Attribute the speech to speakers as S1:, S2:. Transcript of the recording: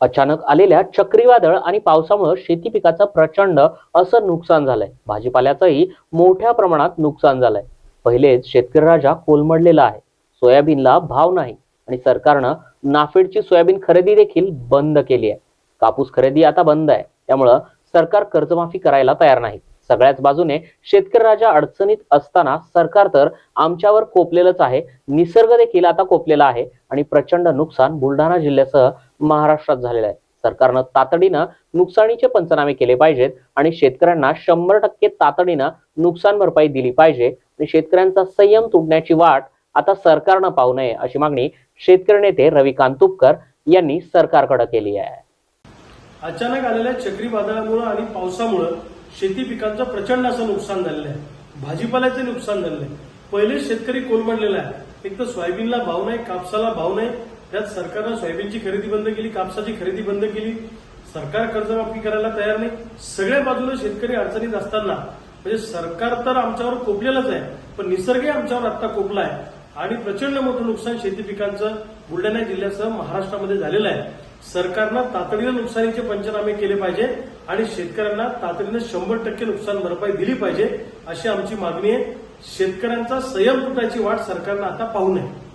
S1: अचानक आलेल्या चक्रीवादळ आणि पावसामुळे शेती पिकाचं प्रचंड असं नुकसान झालंय. भाजीपाल्याचंही मोठ्या प्रमाणात नुकसान झालंय. पहिलेच शेतकरी राजा कोलमडलेला आहे. सोयाबीनला भाव नाही आणि सरकारनं नाफेडची सोयाबीन खरेदी देखील बंद केली आहे. कापूस खरेदी आता बंद आहे. त्यामुळं सरकार कर्जमाफी करायला तयार नाही सगळ्याच बाजूने शेतकरी राजा अडचणीत असताना सरकार तर आमच्यावर कोपलेलंच आहे. निसर्ग देखील आता कोपलेला आहे आणि प्रचंड नुकसान बुलढाणा जिल्ह्यासह महाराष्ट्रात झालेलं आहे. सरकारनं तातडीनं नुकसानीचे पंचनामे केले पाहिजेत आणि शेतकऱ्यांना शंभर टक्के तातडीनं नुकसान भरपाई दिली पाहिजे. आणि शेतकऱ्यांचा संयम तुटण्याची वाट आता सरकारनं पाहू नये अशी मागणी शेतकरी नेते रविकांत तुपकर यांनी सरकारकडे केली आहे.
S2: अचानक आलेल्या चक्रीवादळामुळे आणि पावसामुळे शेती पिकांचं प्रचंड असं नुकसान झालेलं आहे. भाजीपाल्याचे नुकसान झालेलं आहे. पहिले शेतकरी कोलमडलेला आहे? एक तर सोयाबीनला भाव नाही कापसाला भाव नाही. त्यात सरकारनं सोयाबीनची खरेदी बंद केली कापसाची खरेदी बंद केली. सरकार कर्जमाफी करायला तयार नाही. सगळ्या बाजूला शेतकरी अडचणीत असताना म्हणजे सरकार तर आमच्यावर कोपलेलंच आहे पण निसर्गही आमच्यावर आत्ता कोपला आहे. आणि प्रचंड मोठं नुकसान शेती पिकांचं बुलढाणा जिल्ह्यासह महाराष्ट्रामध्ये झालेलं आहे. सरकारनं तातडीनं नुकसानीचे पंचनामे केले पाहिजे आणि शेतकऱ्यांना तातडीनं शंभर टक्के नुकसान भरपाई दिली पाहिजे अशी आमची मागणी आहे. शेतकऱ्यांचा संयम तुटायची वाट सरकारनं आता पाहू नये.